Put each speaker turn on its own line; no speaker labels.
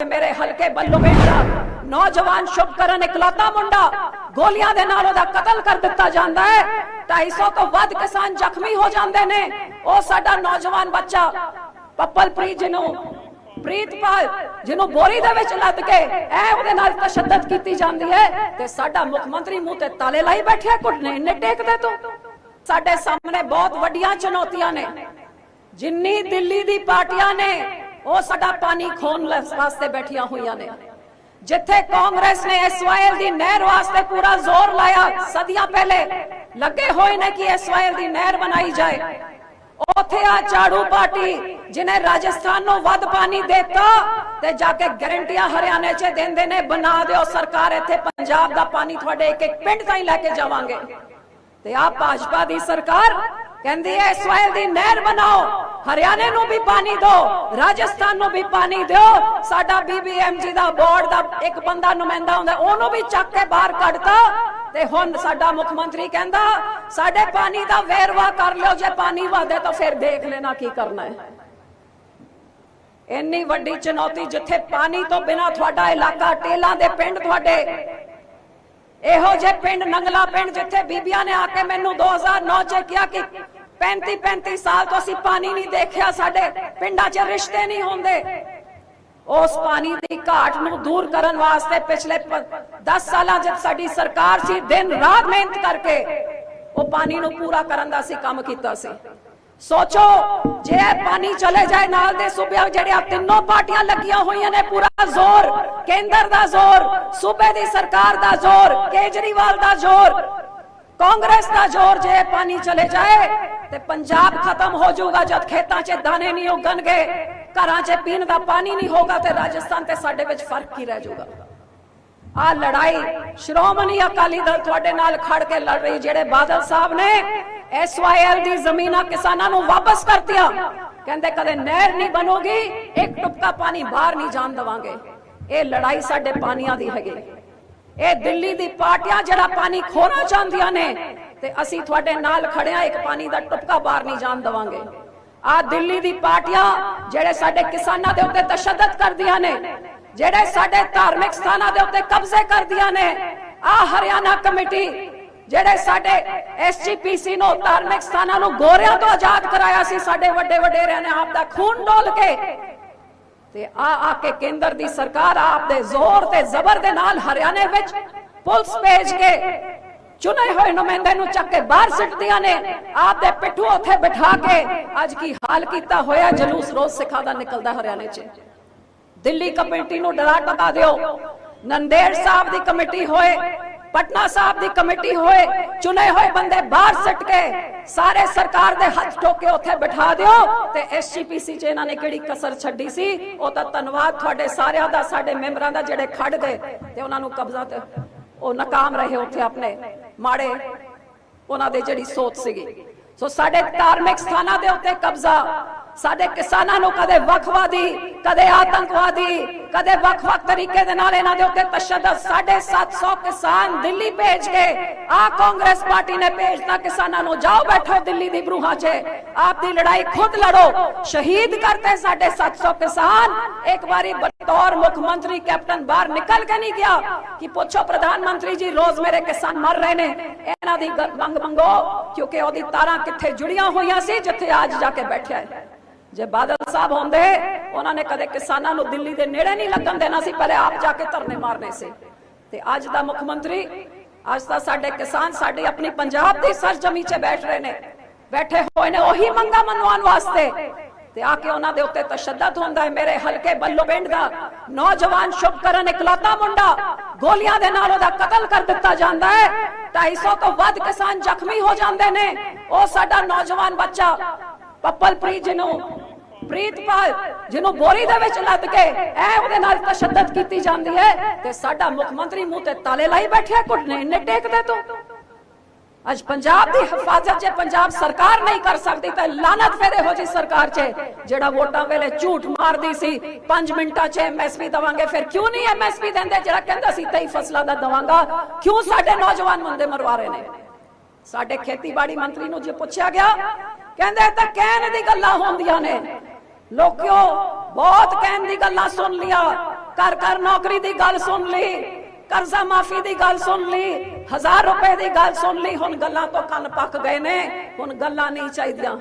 ਮੇਰੇ ਹਲਕੇ ਬੱਲੂ ਦਾ ਨੌਜਵਾਨ ਸ਼ੁਭਕਰਨ ਇਕਲੌਤਾ ਮੁੰਡਾ ਗੋਲੀਆਂ ਦੇ ਨਾਲ ਉਹਦਾ ਕਤਲ ਕਰ ਦਿੱਤਾ ਜਾਂਦਾ ਹੈ। 250 ਤੋਂ ਵੱਧ ਕਿਸਾਨ ਜ਼ਖਮੀ ਹੋ ਜਾਂਦੇ ਨੇ। ਉਹ ਸਾਡਾ ਨੌਜਵਾਨ ਬੱਚਾ ਪੱਪਲਪ੍ਰੀਤ ਜਿਹਨੂੰ, ਪ੍ਰੀਤਪਾਲ ਜਿਹਨੂੰ ਬੋਰੀ ਦੇ ਵਿੱਚ ਲੱਦ ਕੇ ਐ ਉਹਦੇ ਨਾਲ ਤਸ਼ੱਦਦ ਕੀਤੀ ਜਾਂਦੀ ਹੈ ਤੇ ਸਾਡਾ ਮੁੱਖ ਮੰਤਰੀ ਮੂੰਹ ਤੇ ਤਾਲੇ ਲਾਈ ਬੈਠਿਆ ਘੁੱਟਨੇ ਇੰਨੇ ਟੇਕਦੇ ਤੂੰ? ਸਾਡੇ ਸਾਹਮਣੇ ਬਹੁਤ ਵੱਡੀਆਂ ਚੁਣੌਤੀਆਂ ਨੇ। ਜਿੰਨੀ ਦਿੱਲੀ ਦੀ ਪਾਰਟੀਆਂ ਨੇ ਉਹ ਸਾਡਾ ਪਾਣੀ ਖੋਣ ਵਾਸਤੇ ਬੈਠੀਆਂ ਹੋਈਆਂ ਨੇ। ਜਿੱਥੇ ਕਾਂਗਰਸ ਨੇ ਐਸਵਾਈਐਲ ਦੀ ਨਹਿਰ ਵਾਸਤੇ ਪੂਰਾ ਜ਼ੋਰ ਲਾਇਆ, ਸਦੀਆਂ ਪਹਿਲੇ ਲੱਗੇ ਹੋਏ ਨੇ ਕਿ ਐਸਵਾਈਐਲ ਦੀ ਨਹਿਰ ਬਣਾਈ ਜਾਏ। ਉੱਥੇ ਆ ਝਾੜੂ ਪਾਰਟੀ ਜਿਨੇ ਰਾਜਸਥਾਨ ਨੂੰ ਵੱਧ ਪਾਣੀ ਦਿੱਤਾ ਤੇ ਜਾ ਕੇ ਗਾਰੰਟੀਆਂ ਹਰਿਆਣੇ 'ਚ ਦਿੰਦੇ ਨੇ, ਬਣਾ ਦਿਓ ਸਰਕਾਰ, ਇੱਥੇ ਪੰਜਾਬ ਦਾ ਪਾਣੀ ਤੁਹਾਡੇ ਇੱਕ ਇੱਕ ਪਿੰਡ ਤਾਈਂ ਲੈ ਕੇ ਜਾਵਾਂਗੇ। ਤੇ ਆ ਭਾਜਪਾ ਦੀ ਸਰਕਾਰ ਕਹਿੰਦੀ ਹੈ, ਇਸਰਾਇਲ ਦੀ ਨਹਿਰ ਬਣਾਓ, ਹਰਿਆਣੇ ਨੂੰ ਵੀ ਪਾਣੀ ਦਿਓ, ਰਾਜਸਥਾਨ ਨੂੰ ਵੀ ਪਾਣੀ ਦਿਓ। ਸਾਡਾ ਬੀਬੀਐਮਜੀ ਦਾ ਬੋਰਡ ਦਾ ਇੱਕ ਬੰਦਾ ਨੁਮਾਇੰਦਾ ਹੁੰਦਾ, ਉਹਨੂੰ ਵੀ ਚੱਕ ਕੇ ਬਾਹਰ ਕੱਢਤਾ। ਤੇ ਹੁਣ ਸਾਡਾ ਮੁੱਖ ਮੰਤਰੀ ਕਹਿੰਦਾ, ਸਾਡੇ ਪਾਣੀ ਦਾ ਵੇਰਵਾ ਕਰ ਲਿਓ, ਜੇ ਪਾਣੀ ਵਾਧੇ ਤਾਂ ਫਿਰ ਦੇਖ ਲੈਣਾ ਕੀ ਕਰਨਾ ਹੈ। ਇੰਨੀ ਵੱਡੀ ਚੁਣੌਤੀ ਜਿੱਥੇ ਪਾਣੀ ਤੋਂ ਬਿਨਾ ਤੁਹਾਡਾ ਇਲਾਕਾ, ਟੇਲਾਂ ਦੇ ਪਿੰਡ ਤੁਹਾਡੇ, ਇਹੋ ਜਿਹੇ ਪਿੰਡ ਨੰਗਲਾ ਪਿੰਡ ਜਿੱਥੇ ਬੀਬੀਆਂ ਨੇ ਆ ਕੇ ਮੈਨੂੰ 2009 ਚ ਕਿਹਾ ਕਿ 35 35 ਸਾਲ ਤੋਂ ਅਸੀਂ ਪਾਣੀ ਨਹੀਂ ਦੇਖਿਆ, ਸਾਡੇ ਪਿੰਡਾਂ 'ਚ ਰਿਸ਼ਤੇ ਨਹੀਂ ਹੁੰਦੇ। ਉਸ ਪਾਣੀ ਦੀ ਘਾਟ ਨੂੰ ਦੂਰ ਕਰਨ ਵਾਸਤੇ ਪਿਛਲੇ 10 ਸਾਲਾਂ 'ਚ ਸਾਡੀ ਸਰਕਾਰ ਸੀ, ਦਿਨ ਰਾਤ ਮਿਹਨਤ ਕਰਕੇ ਉਹ ਪਾਣੀ ਨੂੰ ਪੂਰਾ ਕਰਨ ਦਾ ਅਸੀਂ ਕੰਮ ਕੀਤਾ ਸੀ। ਸੋਚੋ, ਜੇ ਪਾਣੀ ਚਲੇ ਜਾਏ ਨਾਲ ਦੇ ਸੂਬਿਆਂ ਜਿਹੜੀਆਂ ਤਿੰਨੋਂ ਪਾਰਟੀਆਂ ਲੱਗੀਆਂ ਹੋਈਆਂ ਨੇ, ਪੂਰਾ ਜ਼ੋਰ, ਕੇਂਦਰ ਦਾ ਜ਼ੋਰ, ਸੂਬੇ ਦੀ ਸਰਕਾਰ ਦਾ ਜ਼ੋਰ, ਕੇਜਰੀਵਾਲ ਦਾ ਜ਼ੋਰ, ਕਾਂਗਰਸ ਦਾ ਜ਼ੋਰ, ਜੇ ਪਾਣੀ ਚਲੇ ਜਾਏ ਤੇ ਪੰਜਾਬ ਖਤਮ ਹੋ ਜਾਊਗਾ ਜਦ ਖੇਤਾਂ 'ਚ ਦਾਣੇ ਨਹੀਂ ਉਗਣਗੇ, ਘਰਾਂ 'ਚ ਪੀਣ ਦਾ ਪਾਣੀ ਨਹੀਂ ਹੋਗਾ ਤੇ ਰਾਜਸਥਾਨ ਤੇ ਸਾਡੇ ਵਿੱਚ ਫ਼ਰਕ ਕੀ ਰਹਿ ਜਾਊਗਾ। ਆ ਲੜਾਈ ਸ਼੍ਰੋਮਣੀ ਅਕਾਲੀ ਦਲ ਤੁਹਾਡੇ ਨਾਲ ਖੜ ਕੇ ਲੜ ਰਹੀ, ਜਿਹੜੇ ਬਾਦਲ ਸਾਹਿਬ ਨੇ ਐਸਵਾਈਐਲ ਦੀ ਜ਼ਮੀਨਾਂ ਕਿਸਾਨਾਂ ਨੂੰ ਵਾਪਸ ਕਰਤੀਆਂ। ਕਹਿੰਦੇ ਕਦੇ ਨਹਿਰ ਨਹੀਂ ਬਣੂਗੀ, ਇੱਕ ਟੁਪਕਾ ਪਾਣੀ ਬਾਹਰ ਨਹੀਂ ਜਾਣ ਦਵਾਂਗੇ। ਇਹ ਲੜਾਈ ਸਾਡੇ ਪਾਣੀਆਂ ਦੀ ਹੈਗੀ। ਇਹ ਦਿੱਲੀ ਦੀ ਪਾਰਟੀਆਂ ਜਿਹੜਾ ਪਾਣੀ ਖੋਣਾ ਚਾਹੁੰਦੀਆਂ ਨੇ ਤੇ ਅਸੀਂ ਤੁਹਾਡੇ ਨਾਲ ਖੜਿਆ ਇੱਕ ਪਾਣੀ ਦਾ ਟੁਪਕਾ ਬਾਹਰ ਨਹੀਂ ਜਾਣ ਦਵਾਂਗੇ। ਆ ਦਿੱਲੀ ਦੀ ਪਾਰਟੀਆਂ ਜਿਹੜੇ ਸਾਡੇ ਕਿਸਾਨਾਂ ਦੇ ਉੱਤੇ ਤਸ਼ੱਦਦ ਕਰਦੀਆਂ ਨੇ, ਜਿਹੜੇ ਸਾਡੇ ਧਾਰਮਿਕ ਸਥਾਨਾਂ ਦੇ ਉੱਤੇ ਕਬਜ਼ੇ ਕਰਦੀਆਂ ਨੇ ਆ ਹਰਿਆਣਾ ਕਮੇਟੀ ਜਿਹੜੇ ਸਾਡੇ ਐਸਜੀਪੀਸੀ ਨੂੰ ਧਾਰਮਿਕ ਸਥਾਨਾਂ ਨੂੰ ਗੋਰਿਆਂ ਤੋਂ ਆਜ਼ਾਦ ਕਰਾਇਆ ਸੀ, ਸਾਡੇ ਵੱਡੇ ਵਡੇਰਿਆਂ ਨੇ ਆਪ ਦਾ ਖੂਨ ਡੋਲ ਕੇ ਤੇ ਆ ਆ ਕੇ ਕੇਂਦਰ ਦੀ ਸਰਕਾਰ ਆਪ ਦੇ ਜ਼ੋਰ ਤੇ ਜ਼ਬਰ ਦੇ ਨਾਲ ਹਰਿਆਣੇ ਵਿੱਚ ਪੁਲਿਸ ਭੇਜ ਕੇ ਚੁਣੇ ਹੋਏ ਨੁਮਾਇੰਦੇ ਨੂੰ ਚੱਕ ਕੇ ਬਾਹਰ ਸਿੱਟਦੀਆਂ ਨੇ। ਆਪ ਦੇ ਪਿੱਠੂ ਉੱਥੇ ਬਿਠਾ ਕੇ ਅੱਜ ਕੀ ਹਾਲ ਕੀਤਾ ਹੋਇਆ ਜਲੂਸ ਰੋਜ਼ ਸਿੱਖਾਂ ਦਾ ਨਿਕਲਦਾ ਹਰਿਆਣੇ 'ਚ। ਦਿੱਲੀ ਕਮੇਟੀ ਨੂੰ ਡਰਾ ਟਕਾ ਦਿਓ। ਨੰਦੇੜ ਸਾਹਿਬ ਦੀ ਕਮੇਟੀ ਹੋਏ, ਪਟਨਾ ਸਾਹਿਬ ਦੀ ਕਮੇਟੀ ਹੋਏ, ਚੁਣੇ ਹੋਏ ਬੰਦੇ ਬਾਹਰ ਸਿੱਟ ਕੇ ਸਾਰੇ ਸਰਕਾਰ ਦੇ ਹੱਥ ਠੋਕੇ ਉੱਥੇ ਬਿਠਾ ਦਿਓ ਤੇ ਐਸਜੀਪੀਸੀ 'ਚ ਇਹਨਾਂ ਨੇ ਕਿਹੜੀ ਕਸਰ ਛੱਡੀ ਸੀ? ਉਹ ਤਾਂ ਧੰਨਵਾਦ ਤੁਹਾਡੇ ਸਾਰਿਆਂ ਦਾ, ਸਾਡੇ ਮੈਂਬਰਾਂ ਦਾ ਜਿਹੜੇ ਖੜ ਗਏ ਤੇ ਉਹਨਾਂ ਨੂੰ ਕਬਜ਼ਾ ਤੇ ਉਹ ਨਾਕਾਮ ਰਹੇ ਉੱਥੇ ਆਪਣੇ। ਮਾੜੇ ਉਹਨਾਂ ਦੇ ਜਿਹੜੀ ਸੋਚ ਸੀਗੀ। ਸੋ ਸਾਡੇ ਧਾਰਮਿਕ ਸਥਾਨਾਂ ਦੇ ਉੱਤੇ ਕਬਜ਼ਾ ਸਾਡੇ ਕਿਸਾਨਾਂ ਨੂੰ ਕਦੇ ਵੱਖਵਾਦੀ, ਕਦੇ ਆਤੰਕਵਾਦੀ, ਕਦੇ ਵੱਖ-ਵੱਖ ਤਰੀਕੇ ਦੇ ਨਾਲ ਇਹਨਾਂ ਦੇ ਉੱਤੇ ਤਸ਼ੱਦਦ ਸਾਡੇ 700 ਕਿਸਾਨ ਦਿੱਲੀ ਭੇਜ ਕੇ ਆ ਕਾਂਗਰਸ ਪਾਰਟੀ ਨੇ ਭੇਜਤਾ ਕਿਸਾਨਾਂ ਨੂੰ, ਜਾਓ ਬੈਠੋ ਦਿੱਲੀ ਦੀ ਬਰੂਹਾਂ 'ਚ, ਆਪ ਦੀ ਲੜਾਈ ਖੁਦ ਲੜੋ। ਸ਼ਹੀਦ ਕਰਤੇ ਸਾਡੇ 700 ਕਿਸਾਨ। ਇੱਕ ਵਾਰੀ ਬਤੌਰ ਮੁੱਖ ਮੰਤਰੀ ਕੈਪਟਨ ਬਾਹਰ ਨਿਕਲ ਕੇ ਨਹੀਂ ਗਿਆ ਕਿ ਪੁੱਛੋ ਪ੍ਰਧਾਨ ਮੰਤਰੀ ਜੀ, ਰੋਜ਼ ਮੇਰੇ ਕਿਸਾਨ ਮਰ ਰਹੇ ਨੇ, ਇਹਨਾਂ ਦੀ ਮੰਗ ਮੰਗੋ, ਕਿਉਂਕਿ ਉਹਦੀ ਤਾਰਾਂ ਕਿੱਥੇ ਜੁੜੀਆਂ ਹੋਈਆਂ ਸੀ, ਜਿੱਥੇ ਅੱਜ ਜਾ ਕੇ ਬੈਠਿਆ ਹੈ? ਜੇ ਬਾਦਲ ਸਾਹਿਬ ਹੁੰਦੇ, ਉਹਨਾਂ ਨੇ ਕਦੇ ਕਿਸਾਨਾਂ ਨੂੰ ਦਿੱਲੀ ਦੇ ਨੇੜੇ ਨਹੀਂ ਲੱਗਣ ਦੇਣਾ ਸੀ, ਪਹਿਲੇ ਆਪ ਜਾ ਕੇ ਧਰਨੇ ਮਾਰਨੇ ਸੀ। ਤੇ ਅੱਜ ਦਾ ਮੁੱਖ ਮੰਤਰੀ, ਅੱਜ ਤਾਂ ਸਾਡੇ ਕਿਸਾਨ ਸਾਡੀ ਆਪਣੀ ਪੰਜਾਬ ਦੀ ਸਰਜਮੀ 'ਚ ਬੈਠ ਰਹੇ ਨੇ। ਬੈਠੇ ਹੋਏ ਨੇ, ਉਹੀ ਮੰਗਾ ਮਨਵਾਉਣ ਵਾਸਤੇ। ਤੇ ਆ ਕੇ ਉਹਨਾਂ ਦੇ ਉੱਤੇ ਤਸ਼ੱਦਦ ਹੁੰਦਾ ਹੈ, ਮੇਰੇ ਹਲਕੇ ਬੱਲੋ ਪਿੰਡ ਦਾ ਨੌਜਵਾਨ ਸ਼ੁਭਕਰਨ ਇਕਲੌਤਾ ਮੁੰਡਾ, ਗੋਲੀਆਂ ਦੇ ਨਾਲ ਉਹਦਾ ਕਤਲ ਕਰ ਦਿੱਤਾ ਜਾਂਦਾ ਹੈ। 250 ਤੋਂ ਵੱਧ ਕਿਸਾਨ ਜ਼ਖਮੀ ਹੋ ਜਾਂਦੇ ਨੇ। ਉਹ ਸਾਡਾ ਨੌਜਵਾਨ ਬੱਚਾ, ਪੱਪਲਪ੍ਰੀਤ ਨੂੰ ਪ੍ਰੀਤਪਾਲ, ਜਿਹਨੂੰ ਬੋਰੀ ਦੇ ਵਿੱਚ ਲੱਦ ਕੇ ਐ ਉਹਦੇ ਨਾਲ ਤਸ਼ੱਦਦ ਕੀਤੀ ਜਾਂਦੀ ਹੈ ਤੇ ਸਾਡਾ ਮੁੱਖ ਮੰਤਰੀ ਮੂੰਹ ਤੇ ਤਾਲੇ ਲਾਈ ਬੈਠਿਆ ਘੁੱਟਨੇ ਇੰਨੇ ਟੇਕਦੇ ਤੂੰ। ਅੱਜ ਪੰਜਾਬ ਦੀ ਹਿਫਾਜ਼ਤ ਜੇ ਪੰਜਾਬ ਸਰਕਾਰ ਨਹੀਂ ਕਰ ਸਕਦੀ ਤਾਂ ਲਾਨਤ ਫੇਰੇ ਹੋ ਜੀ ਸਰਕਾਰ 'ਚ ਜਿਹੜਾ ਵੋਟਾਂ ਵੇਲੇ ਝੂਠ ਮਾਰਦੀ ਸੀ। 5 ਮਿੰਟਾਂ 'ਚ ਐਮਐਸਪੀ ਦਵਾਂਗੇ, ਫਿਰ ਕਿਉਂ ਨਹੀਂ ਐਮਐਸਪੀ ਦਿੰਦੇ? ਜਿਹੜਾ ਕਹਿੰਦਾ ਸੀ 23 ਫਸਲਾਂ ਦਾ ਦਵਾਂਗਾ। ਕਿਉਂ ਸਾਡੇ ਨੌਜਵਾਨ ਬੰਦੇ ਮਰਵਾ ਰਹੇ ਨੇ? ਸਾਡੇ ਖੇਤੀਬਾੜੀ ਮੰਤਰੀ ਨੂੰ ਜੇ ਪੁੱਛਿਆ ਗਿਆ ਕਹਿੰਦੇ ਇਹ ਤਾਂ ਕਹਿਣ ਦੀ ਗੱਲਾਂ ਹੁੰਦੀਆਂ ਨੇ। ਲੋਕਿਓ, ਬਹੁਤ ਕਹਿਣ ਦੀ ਗੱਲਾਂ ਸੁਣ ਲਿਆ ਘਰ ਘਰ ਨੌਕਰੀ ਦੀ ਗੱਲ ਸੁਣ ਲਈ, ਕਰਜ਼ਾ ਮਾਫੀ ਦੀ ਗੱਲ ਸੁਣ ਲਈ 1000 ਰੁਪਏ ਦੀ ਗੱਲ ਸੁਣ ਲਈ, ਹੁਣ ਗੱਲਾਂ ਤੋਂ ਕੰਨ ਪੱਕ ਗਏ ਨੇ, ਹੁਣ ਗੱਲਾਂ ਨਹੀਂ ਚਾਹੀਦੀਆਂ।